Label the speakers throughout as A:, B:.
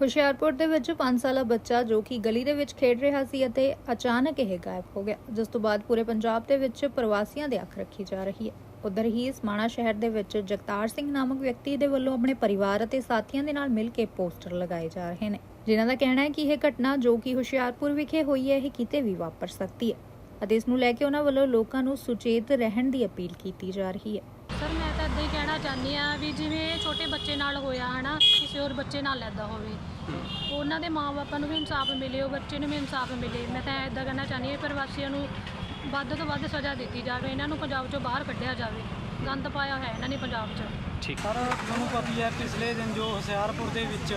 A: ਹੁਸ਼ਿਆਰਪੁਰ ਦੇ ਵਿੱਚ 5 ਸਾਲਾ ਬੱਚਾ ਜੋ ਕਿ ਗਲੀ ਦੇ ਵਿੱਚ ਖੇਡ ਰਿਹਾ ਸੀ ਅਤੇ ਅਚਾਨਕ ਇਹ ਗਾਇਬ ਹੋ ਗਿਆ, ਜਿਸ ਤੋਂ ਬਾਅਦ ਪੂਰੇ ਪੰਜਾਬ ਦੇ ਵਿੱਚ ਪ੍ਰਵਾਸੀਆਂ ਦੇ ਅੱਖ ਰੱਖੀ ਜਾ ਰਹੀ ਹੈ। ਉਧਰ ਹੀ ਸਮਾਣਾ ਸ਼ਹਿਰ ਦੇ ਵਿੱਚ ਜਗਤਾਰ ਸਿੰਘ ਨਾਮਕ ਵਿਅਕਤੀ ਦੇ ਵੱਲੋਂ ਆਪਣੇ ਪਰਿਵਾਰ ਅਤੇ ਸਾਥੀਆਂ ਦੇ ਨਾਲ ਮਿਲ ਕੇ ਪੋਸਟਰ ਲਗਾਏ ਜਾ ਰਹੇ ਨੇ, ਜਿਨ੍ਹਾਂ ਦਾ ਕਹਿਣਾ ਹੈ ਕਿ ਇਹ ਘਟਨਾ ਜੋ ਕਿ ਹੁਸ਼ਿਆਰਪੁਰ ਵਿਖੇ ਹੋਈ ਹੈ, ਇਹ ਕਿਤੇ ਵੀ ਵਾਪਰ ਸਕਦੀ ਹੈ ਅਤੇ ਇਸ ਨੂੰ ਲੈ ਕੇ ਉਹਨਾਂ ਵੱਲੋਂ ਲੋਕਾਂ ਨੂੰ ਸੁਚੇਤ ਰਹਿਣ ਦੀ ਅਪੀਲ ਕੀਤੀ ਜਾ ਰਹੀ ਹੈ।
B: ਸਰ, ਮੈਂ ਤਾਂ ਇਦਾਂ ਹੀ ਕਹਿਣਾ ਚਾਹੁੰਦੀ ਆ ਵੀ ਜਿਵੇਂ ਛੋਟੇ ਬੱਚੇ ਨਾਲ ਹੋਇਆ ਹਨਾ, ਕਿਸੇ ਹੋਰ ਬੱਚੇ ਨਾਲ ਐਦਾਂ ਹੋਵੇ, ਉਹਨਾਂ ਦੇ ਮਾਪਿਆਂ ਨੂੰ ਵੀ ਇਨਸਾਫ ਮਿਲੇ, ਉਹ ਬੱਚੇ ਨੂੰ ਵੀ ਇਨਸਾਫ ਮਿਲੇ। ਮੈਂ ਤਾਂ ਇਦਾਂ ਕਹਿਣਾ ਚਾਹੁੰਦੀ ਹਾਂ ਪ੍ਰਵਾਸੀਆਂ ਨੂੰ ਵੱਧ ਤੋਂ ਵੱਧ ਸਜ਼ਾ ਦਿੱਤੀ ਜਾਵੇ, ਇਹਨਾਂ ਨੂੰ ਪੰਜਾਬ ਚੋਂ ਬਾਹਰ ਕੱਢਿਆ ਜਾਵੇ। ਗੰਦ ਪਾਇਆ ਹੈ ਇਹਨਾਂ ਨੇ ਪੰਜਾਬ 'ਚ। ਠੀਕ।
C: ਸਰ, ਤੁਹਾਨੂੰ ਪਤਾ ਹੈ ਪਿਛਲੇ ਦਿਨ ਜੋ ਹੁਸ਼ਿਆਰਪੁਰ ਦੇ ਵਿੱਚ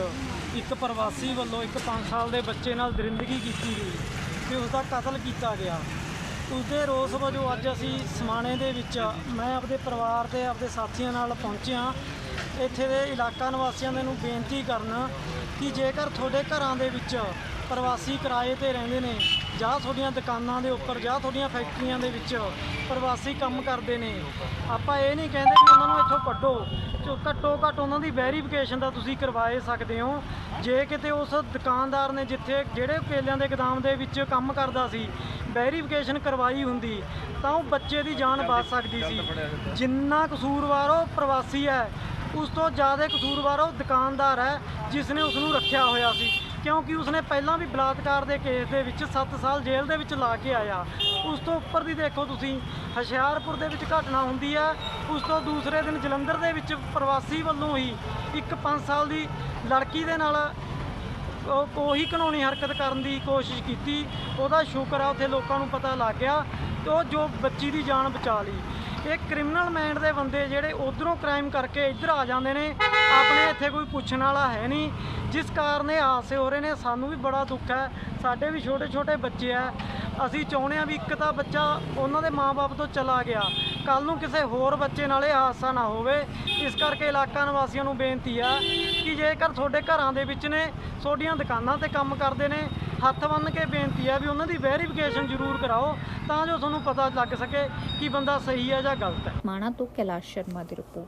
C: ਇੱਕ ਪ੍ਰਵਾਸੀ ਵੱਲੋਂ ਇੱਕ 5 ਸਾਲ ਦੇ ਬੱਚੇ ਨਾਲ ਦਰਿੰਦਗੀ ਕੀਤੀ ਗਈ ਤੇ ਉਸ ਦਾ ਕਤਲ ਕੀਤਾ ਗਿਆ। ਉਸ ਦੇ ਰੋਸ ਵਜੋਂ ਅੱਜ ਅਸੀਂ ਸਮਾਣੇ ਦੇ ਵਿੱਚ ਮੈਂ ਆਪਦੇ ਪਰਿਵਾਰ ਤੇ ਆਪਦੇ ਸਾਥੀਆਂ ਨਾਲ ਪਹੁੰਚਿਆ ਇੱਥੇ ਦੇ ਇਲਾਕਾ ਨਿਵਾਸੀਆਂ ਦੇ ਨੂੰ ਬੇਨਤੀ ਕਰਨ ਕਿ ਜੇਕਰ ਤੁਹਾਡੇ ਘਰਾਂ ਦੇ ਵਿੱਚ ਪ੍ਰਵਾਸੀ ਕਿਰਾਏ ਤੇ ਰਹਿੰਦੇ ਨੇ, ਜਾਂ ਤੁਹਾਡੀਆਂ ਦੁਕਾਨਾਂ ਦੇ ਉੱਪਰ, ਜਾਂ ਤੁਹਾਡੀਆਂ ਫੈਕਟਰੀਆਂ ਦੇ ਵਿੱਚ ਪ੍ਰਵਾਸੀ ਕੰਮ ਕਰਦੇ ਨੇ, ਆਪਾਂ ਇਹ ਨਹੀਂ ਕਹਿੰਦੇ ਕਿ ਉਹਨਾਂ ਨੂੰ ਇੱਥੋਂ ਕੱਢੋ। ਜੋ ਘੱਟੋ ਘੱਟ ਉਹਨਾਂ ਦੀ ਵੈਰੀਫਿਕੇਸ਼ਨ ਦਾ ਤੁਸੀਂ ਕਰਵਾਏ ਸਕਦੇ ਹੋ। ਜੇ ਕਿਤੇ ਉਸ ਦੁਕਾਨਦਾਰ ਨੇ ਜਿੱਥੇ ਜਿਹੜੇ ਕੇਲਿਆਂ ਦੇ ਗਦਾਮ ਦੇ ਵਿੱਚ ਕੰਮ ਕਰਦਾ ਸੀ ਵੈਰੀਫਿਕੇਸ਼ਨ ਕਰਵਾਈ ਹੁੰਦੀ, ਤਾਂ ਉਹ ਬੱਚੇ ਦੀ ਜਾਨ ਬਚ ਸਕਦੀ ਸੀ। ਜਿੰਨਾ ਕਸੂਰਵਾਰ ਉਹ ਪ੍ਰਵਾਸੀ ਹੈ, ਉਸ ਤੋਂ ਜ਼ਿਆਦਾ ਕਸੂਰਵਾਰ ਉਹ ਦੁਕਾਨਦਾਰ ਹੈ ਜਿਸ ਨੇ ਉਸ ਨੂੰ ਰੱਖਿਆ ਹੋਇਆ ਸੀ। ਕਿਉਂਕਿ ਉਸਨੇ ਪਹਿਲਾਂ ਵੀ ਬਲਾਤਕਾਰ ਦੇ ਕੇਸ ਦੇ ਵਿੱਚ 7 ਸਾਲ ਜੇਲ੍ਹ ਦੇ ਵਿੱਚ ਲਾ ਕੇ ਆਇਆ। ਉਸ ਤੋਂ ਉੱਪਰ ਦੀ ਦੇਖੋ ਤੁਸੀਂ, ਹੁਸ਼ਿਆਰਪੁਰ ਦੇ ਵਿੱਚ ਘਟਨਾ ਹੁੰਦੀ ਹੈ, ਉਸ ਤੋਂ ਦੂਸਰੇ ਦਿਨ ਜਲੰਧਰ ਦੇ ਵਿੱਚ ਪ੍ਰਵਾਸੀ ਵੱਲੋਂ ਹੀ ਇੱਕ 5 ਸਾਲ ਦੀ ਲੜਕੀ ਦੇ ਨਾਲ ਕੋਈ ਕਾਨੂੰਨੀ ਹਰਕਤ ਕਰਨ ਦੀ ਕੋਸ਼ਿਸ਼ ਕੀਤੀ। ਉਹਦਾ ਸ਼ੁਕਰ ਆ, ਉੱਥੇ ਲੋਕਾਂ ਨੂੰ ਪਤਾ ਲੱਗ ਗਿਆ ਤੇ ਉਹ ਜੋ ਬੱਚੀ ਦੀ ਜਾਨ ਬਚਾ ਲਈ। ਇਹ ਕ੍ਰਿਮੀਨਲ ਮਾਈਂਡ ਦੇ ਬੰਦੇ ਜਿਹੜੇ ਉਧਰੋਂ ਕ੍ਰਾਈਮ ਕਰਕੇ ਇੱਧਰ ਆ ਜਾਂਦੇ ਨੇ, ਆਪਣੇ ਇੱਥੇ ਕੋਈ ਪੁੱਛਣ ਵਾਲਾ ਹੈ ਨਹੀਂ। ਜਿਸ ਕਾਰਨ ਇਹ ਹਾਦਸੇ ਹੋ ਰਹੇ ਨੇ, ਸਾਨੂੰ ਵੀ ਬੜਾ ਦੁੱਖ ਹੈ। ਸਾਡੇ ਵੀ ਛੋਟੇ ਛੋਟੇ ਬੱਚੇ ਆ। ਅਸੀਂ ਚਾਹੁੰਦੇ ਆ ਵੀ ਇੱਕ ਤਾਂ ਬੱਚਾ ਉਹਨਾਂ ਦੇ ਮਾਪੇ ਤੋਂ ਚਲਾ ਗਿਆ। ਕੱਲ ਨੂੰ ਕਿਸੇ ਹੋਰ ਬੱਚੇ ਨਾਲ ਇਹ ਹਾਦਸਾ ਨਾ ਹੋਵੇ। ਇਸ ਕਰਕੇ ਇਲਾਕਾ ਨਿਵਾਸੀਆਂ ਨੂੰ ਬੇਨਤੀ ਆ ਕਿ ਜੇਕਰ ਤੁਹਾਡੇ ਘਰਾਂ ਦੇ ਵਿੱਚ ਨੇ, ਤੁਹਾਡੀਆਂ ਦੁਕਾਨਾਂ ਤੇ ਕੰਮ ਕਰਦੇ ਨੇ, ਹੱਥ ਬੰਨ੍ਹ ਕੇ ਬੇਨਤੀ ਆ ਵੀ ਉਹਨਾਂ ਦੀ ਵੈਰੀਫਿਕੇਸ਼ਨ ਜ਼ਰੂਰ ਕਰਾਓ ਤਾਂ ਜੋ ਤੁਹਾਨੂੰ ਪਤਾ ਲੱਗ ਸਕੇ ਕਿ ਬੰਦਾ ਸਹੀ ਹੈ ਜਾਂ ਗਲਤ ਹੈ
A: ਮਾਣਾ ਤੋਂ ਕੈਲਾਸ਼ ਸ਼ਰਮਾ ਦੀ ਰਿਪੋਰਟ।